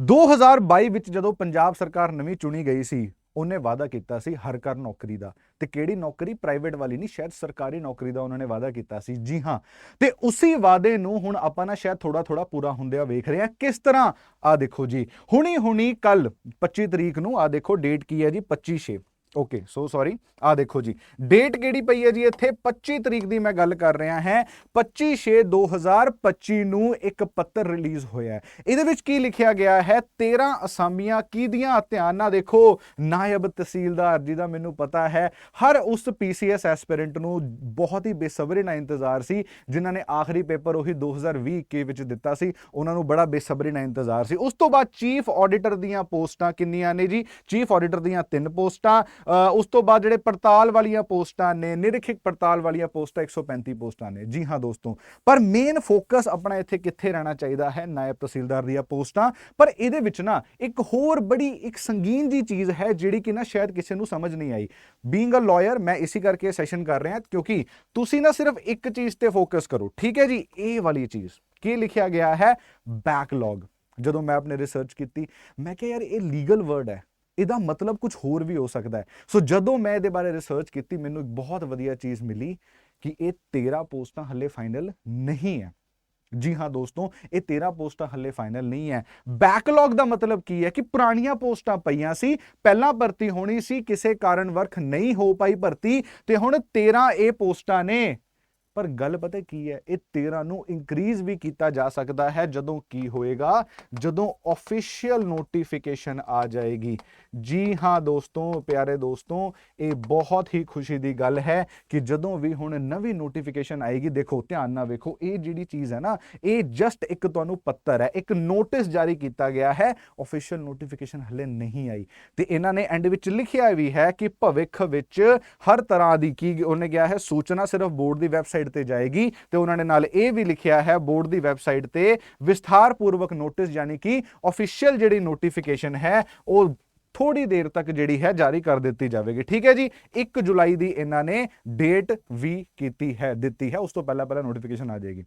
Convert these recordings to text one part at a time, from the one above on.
2022 ਵਿੱਚ ਜਦੋਂ ਪੰਜਾਬ ਸਰਕਾਰ ਨਵੀਂ ਚੁਣੀ ਗਈ ਸੀ, ਉਹਨੇ ਵਾਅਦਾ ਕੀਤਾ ਸੀ ਹਰ ਘਰ ਨੌਕਰੀ ਦਾ। ਤੇ ਕਿਹੜੀ ਨੌਕਰੀ? ਪ੍ਰਾਈਵੇਟ ਵਾਲੀ ਨਹੀਂ, ਸ਼ਾਇਦ ਸਰਕਾਰੀ ਨੌਕਰੀ ਦਾ ਉਹਨਾਂ ਨੇ ਵਾਅਦਾ ਕੀਤਾ ਸੀ। ਜੀ ਹਾਂ। ਤੇ ਉਸੇ ਵਾਅਦੇ ਨੂੰ ਹੁਣ ਆਪਾਂ ਨਾ ਸ਼ਾਇਦ ਥੋੜਾ ਥੋੜਾ ਪੂਰਾ ਹੁੰਦਿਆਂ ਵੇਖ ਰਹੇ ਹਾਂ। ਕਿਸ ਤਰ੍ਹਾਂ? ਆ ਦੇਖੋ ਜੀ ਹੁਣੀ ਹੁਣੀ ਕੱਲ 25 ਤਰੀਕ ਨੂੰ ਆ ਦੇਖੋ ਡੇਟ ਕੀ ਹੈ ਜੀ? 25 ਛੇ। ਓਕੇ ਸੋ ਸੌਰੀ ਆ ਦੇਖੋ ਜੀ। ਡੇਟ ਕਿਹੜੀ ਪਈ ਹੈ ਜੀ ਇੱਥੇ? 25 ਤਰੀਕ ਦੀ ਮੈਂ ਗੱਲ ਕਰ ਰਿਹਾ ਹਾਂ। 25 ਛੇ 2025 ਨੂੰ ਇੱਕ ਪੱਤਰ ਰਿਲੀਜ਼ ਹੋਇਆ ਹੈ। ਇਹਦੇ ਵਿੱਚ ਕੀ ਲਿਖਿਆ ਗਿਆ ਹੈ? 13 ਅਸਾਮੀਆਂ ਕਿਹਦੀਆਂ? ਧਿਆਨ ਨਾਲ ਦੇਖੋ, ਨਾਇਬ ਤਹਿਸੀਲਦਾਰ ਜੀ ਦਾ ਮੈਨੂੰ ਪਤਾ ਹੈ। ਹਰ ਉਸ ਪੀਸੀਐਸ ਐਸਪੀਰੈਂਟ ਨੂੰ ਬਹੁਤ ਹੀ ਬੇਸਬਰੀ ਨਾਲ ਇੰਤਜ਼ਾਰ ਸੀ, ਜਿਨ੍ਹਾਂ ਨੇ ਆਖਰੀ ਪੇਪਰ ਉਹੀ 2020 ਕੇ ਵਿੱਚ ਦਿੱਤਾ ਸੀ। ਉਹਨਾਂ ਨੂੰ ਬੜਾ ਬੇਸਬਰੀ ਨਾਲ ਇੰਤਜ਼ਾਰ ਸੀ। ਉਸ ਤੋਂ ਬਾਅਦ ਚੀਫ ਆਡੀਟਰ ਦੀਆਂ ਪੋਸਟਾਂ ਕਿੰਨੀਆਂ ਨੇ ਜੀ? ਚੀਫ ਆਡੀਟਰ ਦੀਆਂ ਤਿੰਨ ਪੋਸਟਾਂ। ਉਸ ਤੋਂ ਬਾਅਦ ਜਿਹੜੇ ਪੜਤਾਲ ਵਾਲੀਆਂ ਪੋਸਟਾਂ ਨੇ, ਨਿਰੀਖਕ ਪੜਤਾਲ ਵਾਲੀਆਂ ਪੋਸਟਾਂ 135 ਪੋਸਟਾਂ ਨੇ। ਜੀ ਹਾਂ ਦੋਸਤੋ, ਪਰ ਮੇਨ ਫੋਕਸ ਆਪਣਾ ਇੱਥੇ ਕਿੱਥੇ ਰਹਿਣਾ ਚਾਹੀਦਾ ਹੈ? ਨਾਇਬ ਤਹਿਸੀਲਦਾਰ ਦੀਆਂ ਪੋਸਟਾਂ। ਪਰ ਇਹਦੇ ਵਿੱਚ ਨਾ ਇੱਕ ਹੋਰ ਬੜੀ, ਇੱਕ ਸੰਗੀਨ ਜੀ ਚੀਜ਼ ਹੈ, ਜਿਹੜੀ ਕਿ ਨਾ ਸ਼ਾਇਦ ਕਿਸੇ ਨੂੰ ਸਮਝ ਨਹੀਂ ਆਈ। ਬੀਇੰਗ ਅ ਲਾਇਰ ਮੈਂ ਇਸੇ ਕਰਕੇ ਸੈਸ਼ਨ ਕਰ ਰਿਹਾ, ਕਿਉਂਕਿ ਤੁਸੀਂ ਨਾ ਸਿਰਫ ਇੱਕ ਚੀਜ਼ ਤੇ ਫੋਕਸ ਕਰੋ। ਠੀਕ ਹੈ ਜੀ? ਇਹ ਵਾਲੀ ਚੀਜ਼। ਕੀ ਲਿਖਿਆ ਗਿਆ ਹੈ? ਬੈਕਲੌਗ ਜਦੋਂ ਮੈਂ ਆਪਣੇ ਰਿਸਰਚ ਕੀਤੀ, ਮੈਂ ਕਿਹਾ ਯਾਰ ਇਹ ਲੀਗਲ ਵਰਡ ਹੈ। ਇਹਦਾ ਮਤਲਬ ਕੁਝ ਹੋਰ ਵੀ ਹੋ ਸਕਦਾ ਹੈ। ਸੋ ਜਦੋਂ ਮੈਂ ਇਹਦੇ ਬਾਰੇ ਰਿਸਰਚ ਕੀਤੀ, ਮੈਨੂੰ ਇੱਕ ਬਹੁਤ ਵਧੀਆ ਚੀਜ਼ ਮਿਲੀ ਕਿ ਇਹ 13 ਪੋਸਟਾਂ ਹੱਲੇ ਫਾਈਨਲ ਨਹੀਂ ਹੈ। ਜੀ ਹਾਂ ਦੋਸਤੋ, ਇਹ 13 ਪੋਸਟਾਂ ਹੱਲੇ ਫਾਈਨਲ ਨਹੀਂ ਹੈ। ਬੈਕਲੌਗ ਦਾ ਮਤਲਬ ਕੀ ਹੈ ਕਿ ਪੁਰਾਣੀਆਂ ਪੋਸਟਾਂ ਪਈਆਂ ਸੀ, ਪਹਿਲਾਂ ਭਰਤੀ ਹੋਣੀ ਸੀ, ਕਿਸੇ ਕਾਰਨ ਵਰਖ ਨਹੀਂ ਹੋ ਪਾਈ ਭਰਤੀ, ਤੇ ਹੁਣ 13 ਇਹ ਪੋਸਟਾਂ ਨੇ ਪਰ ਗੱਲ ਪਤਾ ਕੀ ਹੈ, ਇਹ 13 ਨੂੰ ਇਨਕਰੀਜ਼ ਵੀ ਕੀਤਾ ਜਾ ਸਕਦਾ ਹੈ ਜਦੋਂ ਕੀ ਹੋਏਗਾ? ਜਦੋਂ ਅਫੀਸ਼ੀਅਲ ਨੋਟੀਫਿਕੇਸ਼ਨ ਆ ਜਾਏਗੀ। ਜੀ ਹਾਂ ਦੋਸਤੋ, ਪਿਆਰੇ ਦੋਸਤੋ, ਇਹ ਬਹੁਤ ਹੀ ਖੁਸ਼ੀ ਦੀ ਗੱਲ ਹੈ ਕਿ ਜਦੋਂ ਵੀ ਹੁਣ ਨਵੀਂ ਨੋਟੀਫਿਕੇਸ਼ਨ ਆਏਗੀ, ਦੇਖੋ ਧਿਆਨ ਨਾਲ ਵੇਖੋ, ਇਹ ਜਿਹੜੀ ਚੀਜ਼ ਹੈ ਨਾ, ਇਹ ਜਸਟ ਇੱਕ ਤੁਹਾਨੂੰ ਪੱਤਰ ਹੈ, ਇੱਕ ਨੋਟਿਸ ਜਾਰੀ ਕੀਤਾ ਗਿਆ ਹੈ ਅਫੀਸ਼ੀਅਲ ਨੋਟੀਫਿਕੇਸ਼ਨ ਹਲੇ ਨਹੀਂ ਆਈ। ਤੇ ਇਹਨਾਂ ਨੇ ਐਂਡ ਵਿੱਚ ਲਿਖਿਆ ਵੀ ਹੈ ਕਿ ਭਵਿੱਖ ਵਿੱਚ ਹਰ ਤਰ੍ਹਾਂ ਦੀ ਕੀ ਉਹਨੇ ਕਿਹਾ ਹੈ, ਸੂਚਨਾ ਸਿਰਫ ਬੋਰਡ ਦੀ ਵੈਬਸਾਈਟ ਤੇ ਜਾਏਗੀ ਤੇ ਉਹਨਾਂ ਨੇ ਨਾਲ ਇਹ ਵੀ ਲਿਖਿਆ ਹੈ, ਬੋਰਡ ਦੀ ਵੈਬਸਾਈਟ ਤੇ ਵਿਸਥਾਰਪੂਰਵਕ ਨੋਟਿਸ ਯਾਨੀ ਕਿ ਅਫੀਸ਼ੀਅਲ ਜਿਹੜੀ ਨੋਟੀਫਿਕੇਸ਼ਨ ਹੈ, ਉਹ ਥੋੜੀ ਦੇਰ ਤੱਕ ਜਿਹੜੀ ਹੈ ਜਾਰੀ ਕਰ ਦਿੱਤੀ ਜਾਵੇਗੀ। ਠੀਕ ਹੈ ਜੀ? 1 ਜੁਲਾਈ ਦੀ ਇਹਨਾਂ ਨੇ ਡੇਟ ਵੀ ਕੀਤੀ ਹੈ, ਦਿੱਤੀ ਹੈ। ਉਸ ਤੋਂ ਪਹਿਲਾਂ ਪਹਿਲਾਂ ਨੋਟੀਫਿਕੇਸ਼ਨ ਆ ਜਾਏਗੀ।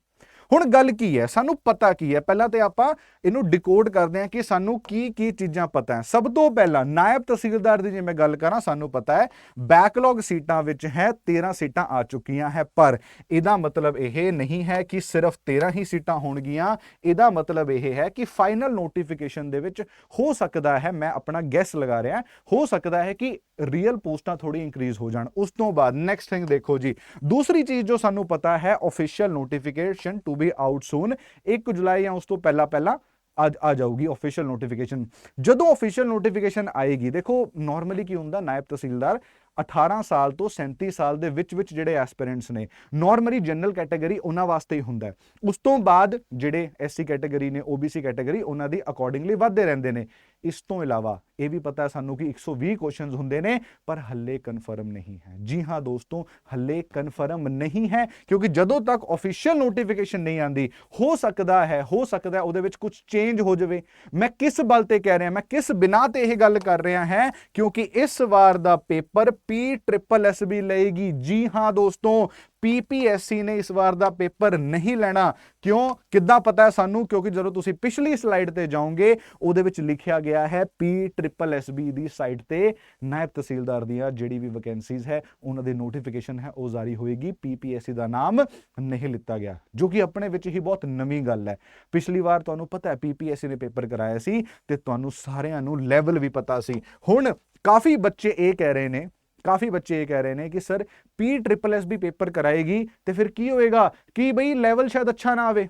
ਹੁਣ ਗੱਲ ਕੀ ਹੈ? ਸਾਨੂੰ ਪਤਾ ਕੀ ਹੈ? ਪਹਿਲਾਂ ਤੇ ਆਪਾਂ ਇਹਨੂੰ ਡਿਕੋਡ ਕਰਦੇ ਹਾਂ ਕਿ ਸਾਨੂੰ ਕੀ ਕੀ ਚੀਜ਼ਾਂ ਪਤਾ ਹੈ। ਸਭ ਤੋਂ ਪਹਿਲਾਂ ਨਾਇਬ ਤਹਿਸੀਲਦਾਰ ਦੀ ਜੇ ਮੈਂ ਗੱਲ ਕਰਾਂ, ਸਾਨੂੰ ਪਤਾ ਹੈ ਬੈਕਲੌਗ ਸੀਟਾਂ ਵਿੱਚ ਹੈ 13 ਸੀਟਾਂ ਆ ਚੁੱਕੀਆਂ ਹੈ, ਪਰ ਇਹਦਾ ਮਤਲਬ ਇਹ ਨਹੀਂ ਹੈ ਕਿ ਸਿਰਫ 13 ਹੀ ਸੀਟਾਂ ਹੋਣਗੀਆਂ। ਇਹਦਾ ਮਤਲਬ ਇਹ ਹੈ ਕਿ ਫਾਈਨਲ ਨੋਟੀਫਿਕੇਸ਼ਨ ਦੇ ਵਿੱਚ ਹੋ ਸਕਦਾ ਹੈ, ਮੈਂ ਆਪਣਾ ਗੈਸ ਲਗਾ ਰਿਹਾ ਹੋ। ਸਕਦਾ ਹੈ ਕਿ ਰੀਅਲ ਪੋਸਟਾਂ ਥੋੜੀ ਇੰਕਰੀਜ਼ ਹੋ ਜਾਣ। ਉਸ ਤੋਂ ਬਾਅਦ ਨੈਕਸਟ ਥਿੰਗ ਦੇਖੋ ਜੀ। ਦੂਸਰੀ ਚੀਜ਼ ਜੋ ਸਾਨੂੰ ਪਤਾ ਹੈ official notification to be out soon 1 ਜੁਲਾਈ ਜਾਂ ਉਸ ਤੋਂ ਪਹਿਲਾਂ ਪਹਿਲਾਂ ਅੱਜ ਆ ਜਾਊਗੀ ਅਫੀਸ਼ੀਅਲ ਨੋਟੀਫਿਕੇਸ਼ਨ ਜਦੋਂ ਅਫੀਸ਼ੀਅਲ ਨੋਟੀਫਿਕੇਸ਼ਨ ਆਏਗੀ, ਦੇਖੋ ਨਾਰਮਲੀ ਕੀ ਹੁੰਦਾ ਨਾਇਬ ਤਹਿਸੀਲਦਾਰ 18 ਸਾਲ ਤੋਂ 37 ਸਾਲ ਦੇ ਵਿੱਚ ਵਿੱਚ ਜਿਹੜੇ ਐਸਪੀਰੈਂਟਸ ਨੇ ਨਾਰਮਲੀ ਜਨਰਲ ਕੈਟਾਗਰੀ ਉਹਨਾਂ ਵਾਸਤੇ ਹੀ ਹੁੰਦਾ ਉਸ ਤੋਂ ਬਾਅਦ ਜਿਹੜੇ ਐਸਸੀ ਕੈਟਾਗਰੀ ਨੇ, OBC ਕੈਟਾਗਰੀ ਉਹਨਾਂ ਦੀ ਅਕੋਰਡਿੰਗਲੀ ਵੱਧਦੇ ਰਹਿੰਦੇ ਨੇ। ਇਸ ਤੋਂ ਇਲਾਵਾ ਇਹ ਵੀ ਪਤਾ ਹੈ ਸਾਨੂੰ ਕਿ 120 ਕੁਐਸਚਨਸ ਹੁੰਦੇ ਨੇ, ਪਰ ਹੱਲੇ ਕਨਫਰਮ ਨਹੀਂ ਹੈ। ਜੀ ਹਾਂ ਦੋਸਤੋ, ਹੱਲੇ ਕਨਫਰਮ ਨਹੀਂ ਹੈ, ਕਿਉਂਕਿ ਜਦੋਂ ਤੱਕ ਅਫੀਸ਼ੀਅਲ ਨੋਟੀਫਿਕੇਸ਼ਨ ਨਹੀਂ ਆਂਦੀ ਹੋ ਸਕਦਾ ਹੈ, ਹੋ ਸਕਦਾ ਹੈ ਉਹਦੇ ਵਿੱਚ ਕੁਝ ਚੇਂਜ ਹੋ ਜਾਵੇ। ਮੈਂ ਕਿਸ ਬਲ ਤੇ ਕਹਿ ਰਿਹਾ, ਮੈਂ ਕਿਸ ਬਿਨਾ ਤੇ ਇਹ ਗੱਲ ਕਰ ਰਿਹਾ ਹੈ, ਕਿਉਂਕਿ ਇਸ ਵਾਰ ਦਾ paper P triple S B ਲਏਗੀ। ਜੀ ਹਾਂ ਦੋਸਤੋ ਪੀਪੀਐਸਸੀ ਨੇ ਇਸ ਵਾਰ ਦਾ ਪੇਪਰ ਨਹੀਂ ਲੈਣਾ। ਕਿਉਂ? ਕਿੱਦਾਂ ਪਤਾ ਹੈ ਸਾਨੂੰ? ਕਿਉਂਕਿ ਜਦੋਂ ਤੁਸੀਂ ਪਿਛਲੀ ਸਲਾਈਡ ਤੇ ਜਾਓਗੇ, ਉਹਦੇ ਵਿੱਚ ਲਿਖਿਆ ਗਿਆ ਹੈ ਪੀ ਟ੍ਰਿਪਲ ਐਸ ਬੀ ਦੀ ਸਾਈਟ ਤੇ। ਨਾਇਬ ਤਹਿਸੀਲਦਾਰ ਦੀਆਂ ਜਿਹੜੀ ਵੀ ਵੈਕੈਂਸੀਜ਼ ਹੈ, ਉਹਨਾਂ ਦੀ ਨੋਟੀਫਿਕੇਸ਼ਨ ਹੈ, ਉਹ ਜਾਰੀ ਹੋਏਗੀ। ਪੀਪੀਐਸਸੀ ਦਾ ਨਾਮ ਨਹੀਂ ਲਿੱਤਾ ਗਿਆ, ਜੋ ਕਿ ਆਪਣੇ ਵਿੱਚ ਹੀ ਬਹੁਤ ਨਵੀਂ ਗੱਲ ਹੈ। ਪਿਛਲੀ ਵਾਰ ਤੁਹਾਨੂੰ ਪਤਾ ਹੈ ਪੀਪੀਐਸਸੀ ਨੇ ਪੇਪਰ ਕਰਾਇਆ ਸੀ ਤੇ ਤੁਹਾਨੂੰ ਸਾਰਿਆਂ ਨੂੰ ਲੈਵਲ ਵੀ ਪਤਾ ਸੀ। ਹੁਣ ਕਾਫੀ ਬੱਚੇ ਇਹ ਕਹਿ ਰਹੇ ਨੇ ਕਾਫੀ ਬੱਚੇ ਇਹ ਕਹਿ ਰਹੇ ਨੇ ਕਿ sir P triple S B paper ਕਰਾਏਗੀ ਤੇ ਫਿਰ ਕੀ ਹੋਏਗਾ ਕਿ ਬਈ ਲੈਵਲ ਸ਼ਾਇਦ ਅੱਛਾ ਨਾ ਆਵੇ,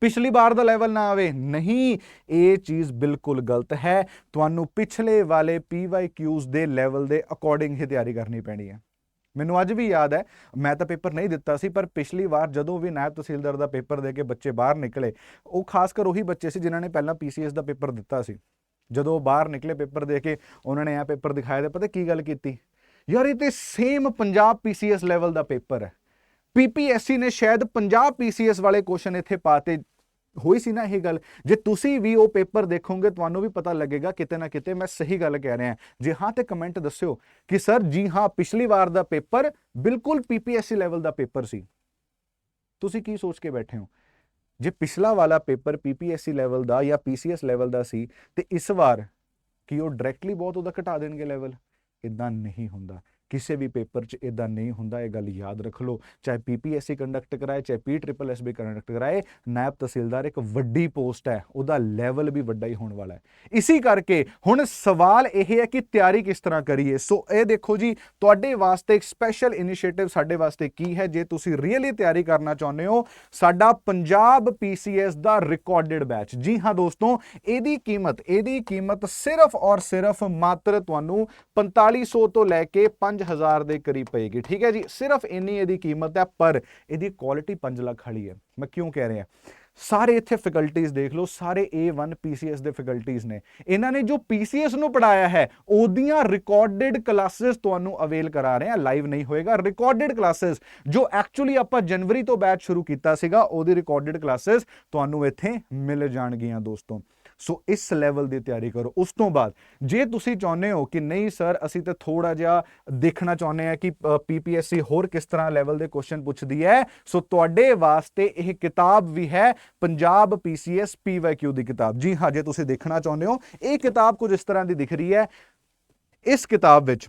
ਪਿਛਲੀ ਵਾਰ ਦਾ ਲੈਵਲ ਨਾ ਆਵੇ। ਨਹੀਂ, ਇਹ ਚੀਜ਼ ਬਿਲਕੁਲ ਗਲਤ ਹੈ। ਤੁਹਾਨੂੰ ਪਿਛਲੇ ਵਾਲੇ ਪੀਵਾਈਕਿਊਜ਼ ਦੇ ਲੈਵਲ ਦੇ ਅਕੋਰਡਿੰਗ ਹੀ ਤਿਆਰੀ ਕਰਨੀ ਪੈਣੀ ਹੈ। ਮੈਨੂੰ ਅੱਜ ਵੀ ਯਾਦ ਹੈ, ਮੈਂ ਤਾਂ ਪੇਪਰ ਨਹੀਂ ਦਿੱਤਾ ਸੀ, ਪਰ ਪਿਛਲੀ ਵਾਰ ਜਦੋਂ ਵੀ ਨਾਇਬ ਤਹਿਸੀਲਦਾਰ ਦਾ ਪੇਪਰ ਦੇ ਕੇ ਬੱਚੇ ਬਾਹਰ ਨਿਕਲੇ, ਉਹ ਖਾਸ ਕਰ ਉਹੀ ਬੱਚੇ ਸੀ ਜਿਨ੍ਹਾਂ ਨੇ ਪਹਿਲਾਂ ਪੀਸੀਐਸ ਦਾ ਪੇਪਰ ਦਿੱਤਾ ਸੀ। ਜਦੋਂ ਉਹ ਬਾਹਰ ਨਿਕਲੇ ਪੇਪਰ ਦੇ ਕੇ, ਉਹਨਾਂ ਨੇ ਇਹ ਪੇਪਰ ਦਿਖਾਇਆ ਤੇ ਪਤਾ ਕੀ ਗੱਲ ਕੀਤੀ? ਯਾਰ, ਇਹ ਤੇ ਸੇਮ ਪੰਜਾਬ ਪੀਸੀਐਸ ਲੈਵਲ ਦਾ ਪੇਪਰ ਹੈ। ਪੀਪੀਐਸਸੀ ਨੇ ਸ਼ਾਇਦ ਪੰਜਾਬ ਪੀਸੀਐਸ ਵਾਲੇ ਕੁਐਸਚਨ ਇੱਥੇ ਪਾਤੇ ਹੋਈ ਸੀ ਨਾ ਇਹ ਗੱਲ। ਜੇ ਤੁਸੀਂ ਵੀ ਉਹ ਪੇਪਰ ਦੇਖੋਗੇ, ਤੁਹਾਨੂੰ ਵੀ ਪਤਾ ਲੱਗੇਗਾ ਕਿਤੇ ਨਾ ਕਿਤੇ ਮੈਂ ਸਹੀ ਗੱਲ ਕਹਿ ਰਿਹਾ। ਜੇ ਹਾਂ, ਤੇ ਕਮੈਂਟ ਦੱਸਿਓ ਕਿ ਸਰ, ਜੀ ਹਾਂ, ਪਿਛਲੀ ਵਾਰ ਦਾ ਪੇਪਰ ਬਿਲਕੁਲ ਪੀਪੀਐਸਸੀ ਲੈਵਲ ਦਾ ਪੇਪਰ ਸੀ। ਤੁਸੀਂ ਕੀ ਸੋਚ ਕੇ ਬੈਠੇ ਹੋ? ਜੇ ਪਿਛਲਾ ਵਾਲਾ ਪੇਪਰ ਪੀਪੀਐਸਸੀ ਲੈਵਲ ਦਾ ਜਾਂ ਪੀਸੀਐਸ ਲੈਵਲ ਦਾ ਸੀ, ਤੇ ਇਸ ਵਾਰ ਕੀ ਉਹ ਡਾਇਰੈਕਟਲੀ ਬਹੁਤ ਉਹਦਾ ਘਟਾ ਦੇਣਗੇ ਲੈਵਲ ਇਦਾਂ ਨਹੀਂ ਹੁੰਦਾ। ਕਿਸੇ ਵੀ ਪੇਪਰ 'ਚ ਇਦਾਂ ਨਹੀਂ ਹੁੰਦਾ, ਇਹ ਗੱਲ ਯਾਦ ਰੱਖ ਲਓ। ਚਾਹੇ ਪੀਪੀਐਸਸੀ ਕੰਡਕਟ ਕਰਾਏ, ਚਾਹੇ P triple S B conduct ਕਰਾਏ, ਨਾਇਬ ਤਹਿਸੀਲਦਾਰ ਇੱਕ ਵੱਡੀ ਪੋਸਟ ਹੈ, ਉਹਦਾ ਲੈਵਲ ਵੀ ਵੱਡਾ ਹੀ ਹੋਣ ਵਾਲਾ ਹੈ। ਇਸੇ ਕਰਕੇ ਹੁਣ ਸਵਾਲ ਇਹ ਹੈ ਕਿ ਤਿਆਰੀ ਕਿਸ ਤਰ੍ਹਾਂ ਕਰੀਏ? ਸੋ ਇਹ ਦੇਖੋ ਜੀ, ਤੁਹਾਡੇ ਵਾਸਤੇ ਇੱਕ ਸਪੈਸ਼ਲ ਇਨੀਸ਼ੀਏਟਿਵ ਸਾਡੇ ਵਾਸਤੇ ਕੀ ਹੈ? ਜੇ ਤੁਸੀਂ ਰੀਅਲੀ ਤਿਆਰੀ ਕਰਨਾ ਚਾਹੁੰਦੇ ਹੋ, ਸਾਡਾ ਪੰਜਾਬ ਪੀਸੀਐਸ ਦਾ ਰਿਕਾਰਡਡ ਬੈਚ ਜੀ ਹਾਂ ਦੋਸਤੋ, ਇਹਦੀ ਕੀਮਤ ਇਹਦੀ ਕੀਮਤ ਸਿਰਫ ਔਰ ਸਿਰਫ ਮਾਤਰ ਤੁਹਾਨੂੰ 4500 ਤੋਂ ਲੈ ਕੇ 5000 ਦੇ ਕਰੀਬ ਪਏਗੀ। ਠੀਕ ਹੈ ਜੀ? ਸਿਰਫ ਇੰਨੀ ਇਹਦੀ ਕੀਮਤ ਹੈ, ਪਰ ਇਹਦੀ ਕੁਆਲਿਟੀ 5 ਲੱਖ ਵਾਲੀ ਹੈ। ਮੈਂ ਕਿਉਂ ਕਹਿ ਰਿਹਾ? ਸਾਰੇ ਇੱਥੇ ਫੈਕਲਟੀਆਂ ਦੇਖ ਲਓ, ਸਾਰੇ A1 PCS ਦੇ ਫੈਕਲਟੀਆਂ ਨੇ। ਇਹਨਾਂ ਨੇ ਜੋ PCS ਨੂੰ ਪੜਾਇਆ ਹੈ, ਉਹਦੀਆਂ ਰਿਕਾਰਡਡ ਕਲਾਸਿਸ ਤੁਹਾਨੂੰ ਅਵੇਲ ਕਰਾ ਰਹੇ ਆ ਲਾਈਵ ਨਹੀਂ ਹੋਏਗਾ। ਰਿਕਾਰਡਡ ਕਲਾਸਿਸ ਜੋ ਐਕਚੁਅਲੀ ਆਪਾਂ ਜਨਵਰੀ ਤੋਂ ਬੈਚ ਸ਼ੁਰੂ ਕੀਤਾ ਸੀਗਾ, ਉਹਦੀ ਰਿਕਾਰਡਡ ਕਲਾਸਿਸ ਤੁਹਾਨੂੰ ਇੱਥੇ ਮਿਲ ਜਾਣਗੀਆਂ ਦੋਸਤੋ। ਸੋ ਇਸ ਲੈਵਲ ਦੀ ਤਿਆਰੀ ਕਰੋ। ਉਸ ਤੋਂ ਬਾਅਦ, ਜੇ ਤੁਸੀਂ ਚਾਹੁੰਦੇ ਹੋ ਕਿ ਨਹੀਂ ਸਰ, ਅਸੀਂ ਤਾਂ ਥੋੜਾ ਜਿਹਾ ਦੇਖਣਾ ਚਾਹੁੰਦੇ ਆ ਕਿ ਪੀਪੀਐਸਸੀ ਹੋਰ ਕਿਸ ਤਰ੍ਹਾਂ ਲੈਵਲ ਦੇ ਕੁਐਸਚਨ ਪੁੱਛਦੀ ਹੈ। ਸੋ ਤੁਹਾਡੇ ਵਾਸਤੇ ਇਹ ਕਿਤਾਬ ਵੀ ਹੈ, ਪੰਜਾਬ ਪੀਸੀਐਸ ਪੀਵਾਈਕਿਊ ਦੀ ਕਿਤਾਬ। ਜੀ ਹਾਂ, ਜੇ ਤੁਸੀਂ ਦੇਖਣਾ ਚਾਹੁੰਦੇ ਹੋ, ਇਹ ਕਿਤਾਬ ਕੁਝ ਇਸ ਤਰ੍ਹਾਂ ਦੀ ਦਿਖ ਰਹੀ ਹੈ। ਇਸ ਕਿਤਾਬ ਵਿੱਚ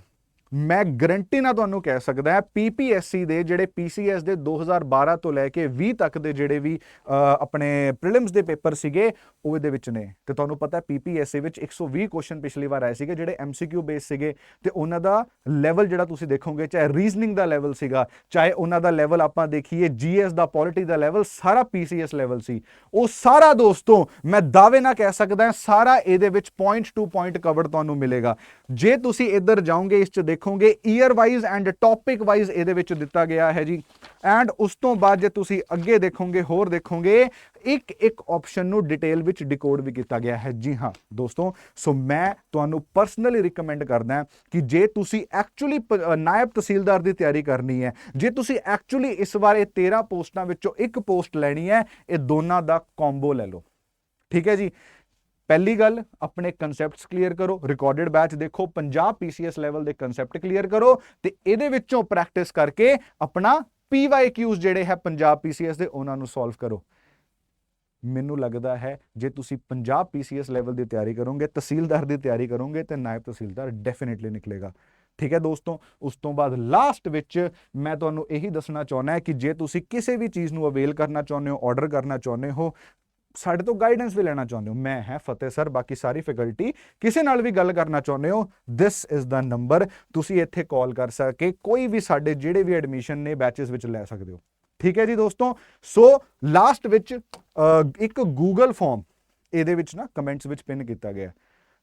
ਮੈਂ ਗਰੰਟੀ ਨਾਲ ਤੁਹਾਨੂੰ ਕਹਿ ਸਕਦਾ ਹਾਂ ਪੀਪੀਐਸਸੀ ਦੇ ਜਿਹੜੇ ਪੀਸੀਐਸ ਦੇ 2012 ਤੋਂ ਲੈ ਕੇ 20 ਤੱਕ ਦੇ ਜਿਹੜੇ ਵੀ ਆਪਣੇ ਪ੍ਰੀਲਿਮਸ ਦੇ ਪੇਪਰ ਸੀਗੇ, ਉਹ ਇਹਦੇ ਵਿੱਚ ਨੇ। ਤੇ ਤੁਹਾਨੂੰ ਪਤਾ ਹੈ ਪੀਪੀਐਸਸੀ ਵਿੱਚ 120 ਕੁਐਸਚਨ ਪਿਛਲੀ ਵਾਰ ਆਏ ਸੀਗੇ, ਜਿਹੜੇ ਐਮਸੀਕਿਊ ਬੇਸ ਸੀਗੇ। ਤੇ ਉਹਨਾਂ ਦਾ ਲੈਵਲ ਜਿਹੜਾ ਤੁਸੀਂ ਦੇਖੋਗੇ, ਚਾਹੇ ਰੀਜ਼ਨਿੰਗ ਦਾ ਲੈਵਲ ਸੀਗਾ, ਚਾਹੇ ਉਹਨਾਂ ਦਾ ਲੈਵਲ ਆਪਾਂ ਦੇਖੀਏ ਜੀਐਸ ਦਾ ਪੋਲਿਟੀ ਦਾ ਲੈਵਲ ਸਾਰਾ ਪੀਸੀਐਸ ਲੈਵਲ ਸੀ। ਉਹ ਸਾਰਾ ਦੋਸਤੋ, ਮੈਂ ਦਾਅਵੇ ਨਾਲ ਕਹਿ ਸਕਦਾ ਸਾਰਾ ਇਹਦੇ ਵਿੱਚ ਪੁਆਇੰਟ ਟੂ ਪੁਆਇੰਟ ਕਵਰ ਤੁਹਾਨੂੰ ਮਿਲੇਗਾ। ਜੇ ਤੁਸੀਂ ਇੱਧਰ ਜਾਓਗੇ ਇਸ ਚ ਦੇਖੋਗੇ year wise and topic wise ਇਹਦੇ ਵਿੱਚ ਦਿੱਤਾ ਗਿਆ ਹੈ ਜੀ। ਐਂਡ ਉਸ ਤੋਂ ਬਾਅਦ ਜੇ ਤੁਸੀਂ ਅੱਗੇ ਦੇਖੋਗੇ, ਹੋਰ ਦੇਖੋਗੇ, ਇੱਕ ਇੱਕ ਆਪਸ਼ਨ ਨੂੰ ਡਿਟੇਲ ਵਿੱਚ ਡਿਕੋਡ ਵੀ ਕੀਤਾ ਗਿਆ ਹੈ। ਜੀ ਹਾਂ, ਦੋਸਤੋ, ਸੋ ਮੈਂ ਤੁਹਾਨੂੰ ਪਰਸਨਲੀ ਰეკਮੈਂਡ ਕਰਦਾ ਕਿ ਜੇ ਤੁਸੀਂ ਐਕਚੁਅਲੀ ਨਾਇਬ ਤਹਿਸੀਲਦਾਰ ਦੀ ਤਿਆਰੀ ਕਰਨੀ ਹੈ, ਜੇ ਤੁਸੀਂ ਐਕਚੁਅਲੀ ਇਸ ਵਾਰ ਇਹ 13 ਪੋਸਟਾਂ ਵਿੱਚੋਂ ਇੱਕ ਪੋਸਟ ਲੈਣੀ ਹੈ, ਇਹ ਦੋਨਾਂ ਦਾ ਕੰਬੋ ਲੈ ਲਓ। ਠੀਕ ਹੈ ਜੀ? ਪਹਿਲੀ ਗੱਲ, ਆਪਣੇ ਕਨਸੈਪਟਸ ਕਲੀਅਰ ਕਰੋ ਰਿਕਾਰਡਡ ਬੈਚ ਦੇਖੋ ਪੰਜਾਬ ਪੀਸੀਐਸ ਲੈਵਲ ਦੇ ਕਨਸੈਪਟ ਕਲੀਅਰ ਕਰੋ ਤੇ ਇਹਦੇ ਵਿੱਚੋਂ ਪ੍ਰੈਕਟਿਸ ਕਰਕੇ ਆਪਣਾ ਪੀਵਾਈਕਿਊਜ਼ ਜਿਹੜੇ ਹੈ ਪੰਜਾਬ ਪੀਸੀਐਸ ਦੇ, ਉਹਨਾਂ ਨੂੰ ਸੋਲਵ ਕਰੋ। ਮੈਨੂੰ ਲੱਗਦਾ ਹੈ, ਜੇ ਤੁਸੀਂ ਪੰਜਾਬ ਪੀਸੀਐਸ ਲੈਵਲ ਦੀ ਤਿਆਰੀ ਕਰੋਗੇ, ਤਹਿਸੀਲਦਾਰ ਦੀ ਤਿਆਰੀ ਕਰੋਗੇ, ਤੇ ਨਾਇਬ ਤਹਿਸੀਲਦਾਰ ਡੈਫੀਨਿਟਲੀ ਨਿਕਲੇਗਾ। ਠੀਕ ਹੈ ਦੋਸਤੋ, ਉਸ ਤੋਂ ਬਾਅਦ ਲਾਸਟ ਵਿੱਚ ਮੈਂ ਤੁਹਾਨੂੰ ਇਹੀ ਦੱਸਣਾ ਚਾਹੁੰਦਾ ਹੈ ਕਿ ਜੇ ਤੁਸੀਂ ਕਿਸੇ ਵੀ ਚੀਜ਼ ਨੂੰ ਅਵੇਲ ਕਰਨਾ ਚਾਹੁੰਦੇ ਹੋ ਆਰਡਰ ਕਰਨਾ ਚਾਹੁੰਦੇ ਹੋ ਸਾਡੇ ਤੋਂ ਗਾਈਡੈਂਸ ਵੀ ਲੈਣਾ ਚਾਹੁੰਦੇ ਹੋ। ਮੈਂ ਹੈ ਫਤਿਹ ਸਰ, ਬਾਕੀ ਸਾਰੀ ਫੈਕਲਟੀ ਕਿਸੇ ਨਾਲ ਵੀ ਗੱਲ ਕਰਨਾ ਚਾਹੁੰਦੇ ਹੋ ਥਿਸ ਇਜ਼ ਦਾ ਨੰਬਰ ਤੁਸੀਂ ਇੱਥੇ ਕਾਲ ਕਰ ਸਕੇ, ਕੋਈ ਵੀ ਸਾਡੇ ਜਿਹੜੇ ਵੀ ਐਡਮਿਸ਼ਨ ਨੇ ਬੈਚਸ ਵਿੱਚ ਲੈ ਸਕਦੇ ਹੋ। ਠੀਕ ਹੈ ਜੀ ਦੋਸਤੋ? ਸੋ ਲਾਸਟ ਵਿੱਚ ਇੱਕ ਗੂਗਲ ਫਾਰਮ ਇਹਦੇ ਵਿੱਚ ਨਾ ਕਮੈਂਟਸ ਵਿੱਚ ਪਿੰਨ ਕੀਤਾ ਗਿਆ।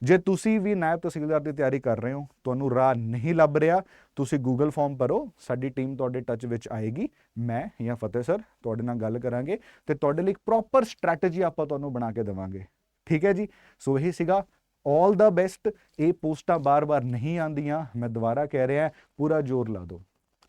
ਜੇ ਤੁਸੀਂ ਵੀ ਨਾਇਬ ਤਹਿਸੀਲਦਾਰ ਦੀ ਤਿਆਰੀ ਕਰ ਰਹੇ ਹੋ, ਤੁਹਾਨੂੰ ਰਾਹ ਨਹੀਂ ਲੱਭ ਰਿਹਾ, ਤੁਸੀਂ ਗੂਗਲ ਫਾਰਮ ਭਰੋ, ਸਾਡੀ ਟੀਮ ਤੁਹਾਡੇ ਟੱਚ ਵਿੱਚ ਆਏਗੀ। ਮੈਂ ਜਾਂ ਫਤਿਹ ਸਰ ਤੁਹਾਡੇ ਨਾਲ ਗੱਲ ਕਰਾਂਗੇ ਤੇ ਤੁਹਾਡੇ ਲਈ ਇੱਕ ਪ੍ਰੋਪਰ ਸਟ੍ਰੈਟਜੀ ਆਪਾਂ ਤੁਹਾਨੂੰ ਬਣਾ ਕੇ ਦੇਵਾਂਗੇ। ਠੀਕ ਹੈ ਜੀ? ਸੋ ਇਹ ਸੀਗਾ। 올 ਦਾ ਬੈਸਟ ਇਹ ਪੋਸਟਾਂ ਬਾਰ-ਬਾਰ ਨਹੀਂ ਆਂਦੀਆਂ ਮੈਂ ਦੁਬਾਰਾ ਕਹਿ ਰਿਹਾ, ਪੂਰਾ ਜ਼ੋਰ ਲਾ ਦਿਓ।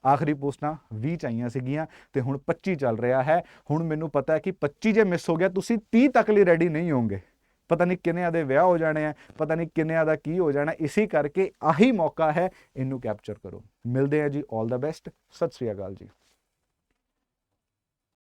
ਆਖਰੀ ਪੋਸਟਾਂ 20 ਚਾਹੀਆਂ ਸੀਗੀਆਂ ਤੇ ਹੁਣ 25 ਚੱਲ ਰਿਹਾ ਹੈ। ਹੁਣ ਮੈਨੂੰ ਪਤਾ ਹੈ ਕਿ 25 ਜੇ ਮਿਸ ਹੋ ਗਿਆ, ਤੁਸੀਂ 30 ਤੱਕ ਲਈ ਰੈਡੀ ਨਹੀਂ ਹੋਵੋਗੇ। ਪਤਾ ਨਹੀਂ ਕਿੰਨਿਆਂ ਦੇ ਵਿਆਹ ਹੋ ਜਾਣੇ ਆ, ਪਤਾ ਨਹੀਂ ਕਿੰਨਿਆਂ ਦਾ ਕੀ ਹੋ ਜਾਣਾ, ਇਸੇ ਕਰਕੇ ਆਹੀ ਮੌਕਾ ਹੈ, ਇਹਨੂੰ ਕੈਪਚਰ ਕਰੋ। ਮਿਲਦੇ ਆ ਜੀ 올 ਦਾ ਬੈਸਟ ਸਤਿ ਸ੍ਰੀ ਅਕਾਲ ਜੀ।